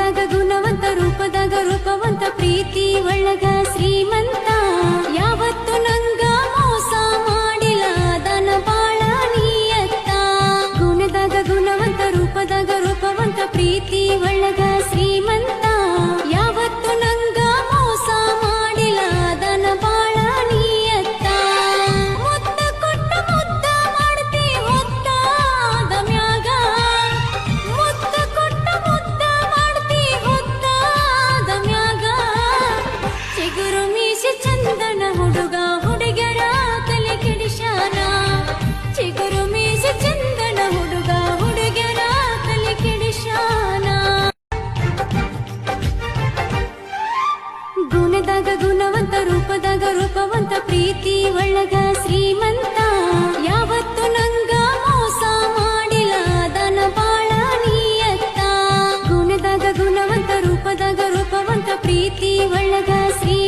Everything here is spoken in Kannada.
ಗುಣದಾಗ ಗುಣವಂತ, ರೂಪದಾಗ ರೂಪವಂತ, ಪ್ರೀತಿ ಒಳಗ ಶ್ರೀಮಂತ. ಯಾವತ್ತು ನಂಗ ಮೋಸ ಮಾಡಿಲ್ಲ ದನ ಬಾಳ ನೀಯತ್ತ. ಗುಣದಾಗ ಗುಣವಂತ, ರೂಪದಾಗ ರೂಪವಂತ, ಪ್ರೀತಿ ಒಳಗ ಶ್ರೀಮಂತ. ಗುಣದಾಗ ಗುಣವಂತ, ರೂಪದಾಗ ರೂಪವಂತ, ಪ್ರೀತಿ ಒಳಗ ಶ್ರೀಮಂತ. ಯಾವತ್ತು ನಂಗ ಮೋಸ ಮಾಡಿಲ್ಲ ದನ ಬಾಳ ನೀಯತ್ತ. ಗುಣದಾಗ ಗುಣವಂತ, ರೂಪದಾಗ ರೂಪವಂತ, ಪ್ರೀತಿ ಒಳಗ ಶ್ರೀ